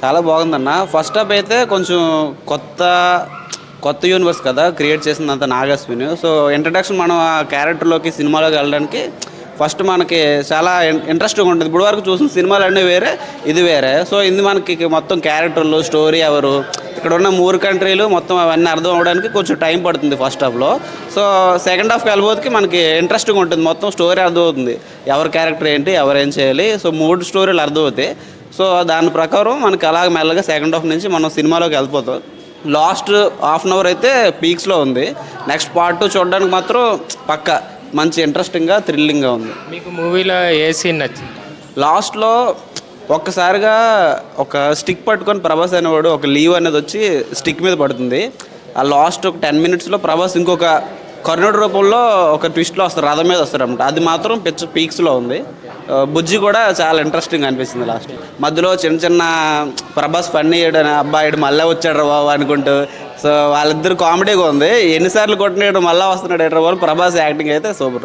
చాలా బాగుందన్న. First half అయితే కొంచెం కొత్త కొత్త యూనివర్స్ కదా క్రియేట్ చేసింది అంత నాగస్విని సో ఇంట్రడక్షన్ మనం ఆ క్యారెక్టర్లోకి సినిమాలోకి వెళ్ళడానికి ఫస్ట్ మనకి చాలా ఇంట్రెస్టింగ్ ఉంటుంది. ఇప్పుడు వరకు చూసిన సినిమాలు అన్నీ వేరే ఇది వేరే. సో ఇది మనకి మొత్తం క్యారెక్టర్లు స్టోరీ ఎవరు ఇక్కడ ఉన్న మూడు కంట్రీలు మొత్తం అవన్నీ అర్థం అవ్వడానికి కొంచెం టైం పడుతుంది ఫస్ట్ హాఫ్లో సో సెకండ్ హాఫ్కి వెళ్ళబోతుకి మనకి ఇంట్రెస్టింగ్ ఉంటుంది. మొత్తం స్టోరీ అర్థమవుతుంది. ఎవరి క్యారెక్టర్ ఏంటి ఎవరు ఏం చేయాలి. సో మూడు స్టోరీలు అర్థమవుతాయి. సో దాని ప్రకారం మనకి అలాగ మెల్లగా సెకండ్ హాఫ్ నుంచి మనం సినిమాలోకి వెళ్ళిపోతాం. లాస్ట్ హాఫ్ అన్ అవర్ అయితే పీక్స్లో ఉంది. నెక్స్ట్ పార్ట్ టూ చూడడానికి మాత్రం పక్క మంచి ఇంట్రెస్టింగ్గా థ్రిల్లింగ్గా ఉంది. మీకు మూవీలో ఏ సీన్ నచ్చింది? లాస్ట్లో ఒక్కసారిగా ఒక స్టిక్ పట్టుకొని ప్రభాస్ అనేవాడు ఒక లీవ్ అనేది వచ్చి స్టిక్ మీద పడుతుంది. ఆ లాస్ట్ ఒక టెన్ మినిట్స్లో ప్రభాస్ ఇంకొక కర్ణుడు రూపంలో ఒక ట్విస్ట్లో వస్తారు రథం మీద వస్తారన్నమాట. అది మాత్రం పిచ్చ పీక్స్లో ఉంది. బుజ్జి కూడా చాలా ఇంట్రెస్టింగ్ అనిపిస్తుంది లాస్ట్ మధ్యలో చిన్న చిన్న ప్రభాస్ ఫన్నీ అబ్బాయిడు మళ్ళీ వచ్చాడు రా బాబు అనుకుంటూ. సో వాళ్ళిద్దరు కామెడీగా ఉంది. ఎన్నిసార్లు కొట్టినాడు మళ్ళీ వస్తున్నాడు ఎట్రా బాబు ప్రభాస్ యాక్టింగ్ అయితే సూపర్ ఉంది.